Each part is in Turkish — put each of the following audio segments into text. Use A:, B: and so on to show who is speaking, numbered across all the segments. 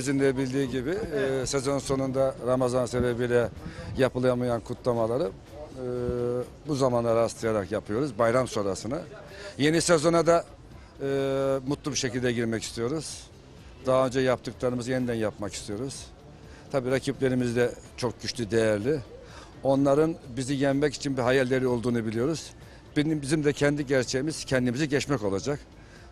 A: hepinizin de bildiği gibi e, sezon sonunda Ramazan sebebiyle yapılamayan kutlamaları e, bu zamana rastlayarak yapıyoruz bayram sonrasına. Yeni sezona da e, mutlu bir şekilde girmek istiyoruz. Daha önce yaptıklarımızı yeniden yapmak istiyoruz. Tabii rakiplerimiz de çok güçlü, değerli. Onların bizi yenmek için bir hayalleri olduğunu biliyoruz. Bizim de kendi gerçeğimiz kendimizi geçmek olacak.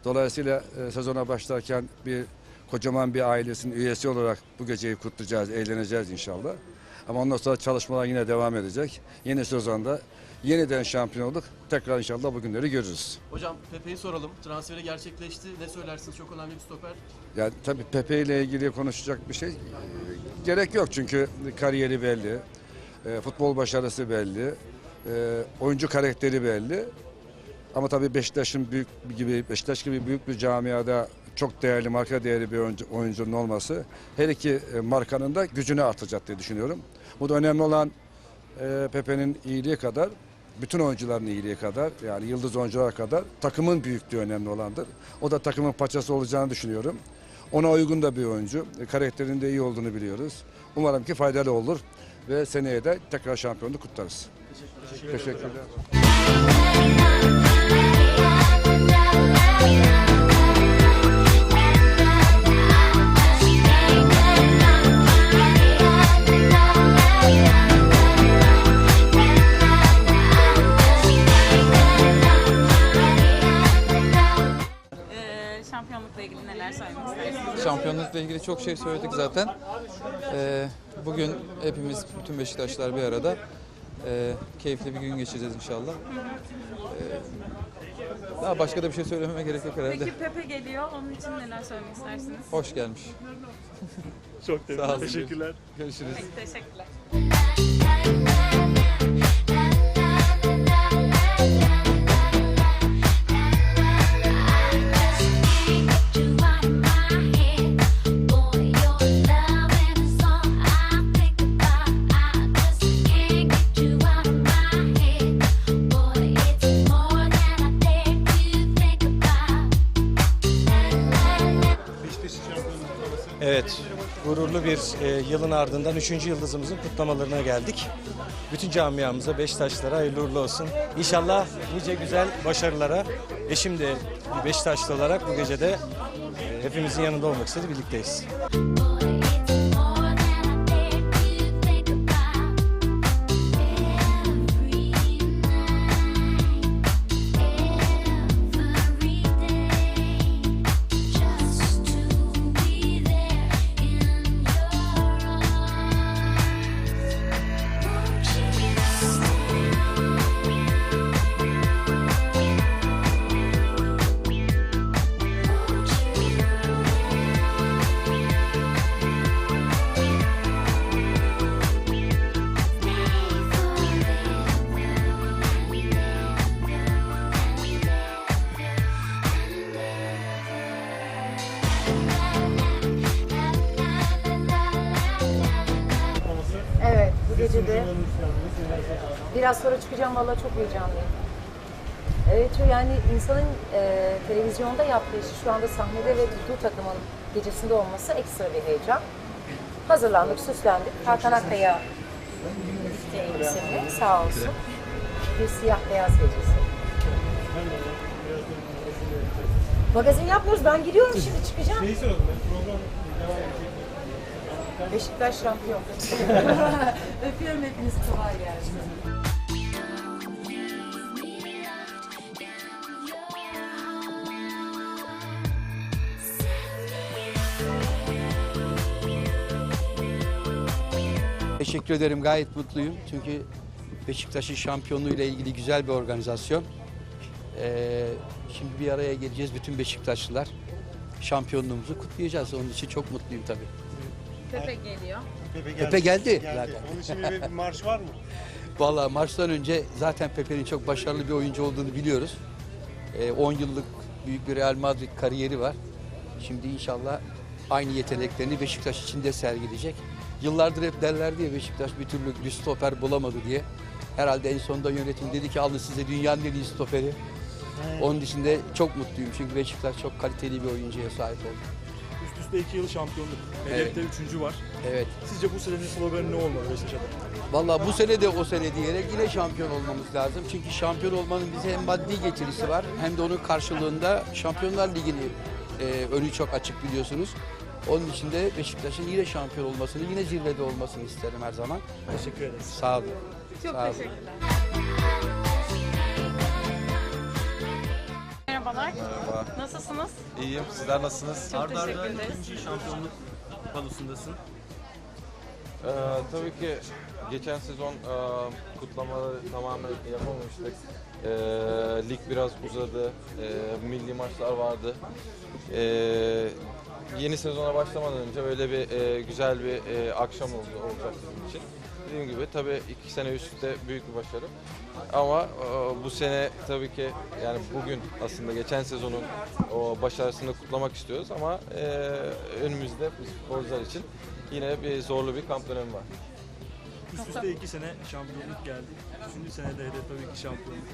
A: Dolayısıyla e, sezona başlarken bir kocaman bir ailesinin üyesi olarak bu geceyi kutlayacağız, eğleneceğiz inşallah. Ama ondan sonra çalışmalar yine devam edecek. Yeni sezonda yeniden şampiyon olduk. Tekrar inşallah bu günleri görürüz.
B: Hocam Pepe'yi soralım. Transferi gerçekleşti. Ne söylersiniz? Çok önemli bir stoper.
A: Yani tabii Pepe ile ilgili konuşacak bir şey e, gerek yok çünkü kariyeri belli, e, futbol başarısı belli, e, oyuncu karakteri belli. Ama tabii Beşiktaş'ın büyük gibi Beşiktaş gibi büyük bir camiada çok değerli marka değeri bir oyuncu, oyuncunun olması her iki e, markanın da gücünü artacak diye düşünüyorum. Bu da önemli olan e, Pepe'nin iyiliği kadar bütün oyuncuların iyiliği kadar yani yıldız oyuncular kadar takımın büyüklüğü önemli olandır. O da takımın paçası olacağını düşünüyorum. Ona uygun da bir oyuncu. E, Karakterinin de iyi olduğunu biliyoruz. Umarım ki faydalı olur ve seneye de tekrar şampiyonluk kutlarız. Teşekkürler.
C: Ee, ilgili
D: çok şey söyledik zaten. Ee, bugün hepimiz, bütün Beşiktaşlar bir arada. Ee, keyifli bir gün geçireceğiz inşallah. Ee, daha başka da bir şey söylememe gerek yok herhalde.
C: Peki Pepe geliyor, onun için neler söylemek istersiniz?
D: Hoş gelmiş.
E: Çok
D: Sağ olun.
E: teşekkürler.
D: Görüşürüz.
C: Peki, teşekkürler.
F: Evet, gururlu bir e, yılın ardından 3. yıldızımızın kutlamalarına geldik. Bütün camiamıza, Beşiktaşlara hayırlı uğurlu olsun. İnşallah nice güzel başarılara, eşim de Beşiktaşlı olarak bu gecede e, hepimizin yanında olmak istedi, birlikteyiz.
G: Evet, bu gece de biraz sonra çıkacağım valla çok heyecanlıyım. Evet, yani insanın e, televizyonda yaptığı işi şu anda sahnede ve tuttuğu takımın gecesinde olması ekstra bir heyecan. Hazırlandık, süslendik. Hakan Akkaya elbisemle sağ olsun. Bir siyah beyaz gecesi. Magazin yapmıyoruz. Ben gidiyorum şimdi çıkacağım. Beşiktaş şampiyon. Öpüyorum hepinizi. Kolay gelsin.
H: Teşekkür ederim. Gayet mutluyum. Çünkü Beşiktaş'ın şampiyonluğu ile ilgili güzel bir organizasyon. Ee, şimdi bir araya geleceğiz bütün Beşiktaşlılar. Şampiyonluğumuzu kutlayacağız. Onun için çok mutluyum tabii.
C: Pepe geliyor.
H: Pepe geldi zaten.
E: Onun için bir, bir marş var mı?
H: Vallahi maçtan önce zaten Pepe'nin çok başarılı bir oyuncu olduğunu biliyoruz. Ee, 10 yıllık büyük bir Real Madrid kariyeri var. Şimdi inşallah aynı yeteneklerini Beşiktaş için de sergileyecek. Yıllardır hep derlerdi ya Beşiktaş bir türlü bir stoper bulamadı diye. Herhalde en sonunda yönetim dedi ki alın size dünyanın en iyi stoperi. Onun için de çok mutluyum çünkü Beşiktaş çok kaliteli bir oyuncuya sahip oldu.
E: Üst üste iki yıl şampiyonluk. Hedefte üçüncü var.
H: Evet.
E: Sizce bu senenin sloganı ne olmalı Beşiktaş adına?
H: Vallahi bu sene de o sene diyerek yine şampiyon olmamız lazım. Çünkü şampiyon olmanın bize hem maddi getirisi var hem de onun karşılığında Şampiyonlar Ligi'ni e, önü çok açık biliyorsunuz. Onun için de Beşiktaş'ın yine şampiyon olmasını, yine zirvede olmasını isterim her zaman.
E: Teşekkür ederiz.
H: Sağ olun.
C: Çok
H: Sağ olun.
C: teşekkürler. Merhabalar.
I: Merhaba.
C: Nasılsınız?
I: İyiyim. Sizler nasılsınız?
C: Çok
B: Arda
C: teşekkür ederiz.
B: ikinci şampiyonluk balosundasın.
I: Ee, tabii ki geçen sezon e, kutlamaları tamamen yapamamıştık. Ee, lig biraz uzadı. Ee, milli maçlar vardı. Ee, yeni sezona başlamadan önce böyle bir e, güzel bir e, akşam oldu olacak bizim için. Dediğim gibi tabii iki sene üst üste büyük bir başarı. Ama e, bu sene tabii ki yani bugün aslında geçen sezonun o başarısını kutlamak istiyoruz ama e, önümüzde biz futbolcular için yine bir zorlu bir kamp dönemi var.
E: Üst üste iki sene şampiyonluk geldi. Üçüncü senede hedef tabii ki şampiyonluk.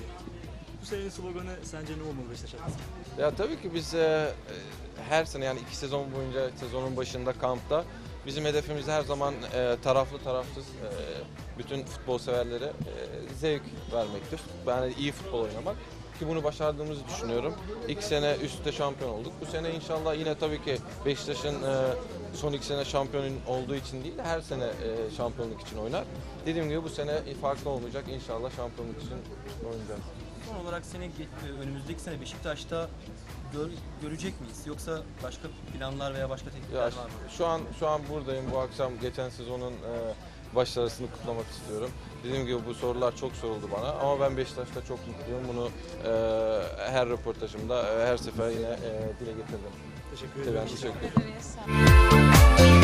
E: Bu senenin sloganı sence ne olmalı Beşiktaş?
I: Ya tabii ki biz e, e, her sene yani iki sezon boyunca sezonun başında kampta bizim hedefimiz her zaman e, taraflı tarafsız e, bütün futbol severlere e, zevk vermektir. Yani iyi futbol oynamak ki bunu başardığımızı düşünüyorum. İki sene üst üste şampiyon olduk. Bu sene inşallah yine tabii ki Beşiktaş'ın e, son iki sene şampiyon olduğu için değil her sene e, şampiyonluk için oynar. Dediğim gibi bu sene farklı olmayacak. İnşallah şampiyonluk için oynayacağız.
B: Son olarak seni önümüzdeki sene Beşiktaş'ta gör- görecek miyiz? Yoksa başka planlar veya başka teklifler
I: Ya
B: var mı?
I: şu an şu an buradayım. Bu akşam geçen sezonun e, başarısını kutlamak istiyorum. Dediğim gibi bu sorular çok soruldu bana ama ben Beşiktaş'ta çok mutluyum. Bunu e, her röportajımda e, her sefer yine e, dile getirdim.
E: Teşekkür
I: Ben
E: ederim.
I: teşekkür ederim.
C: Ederiz.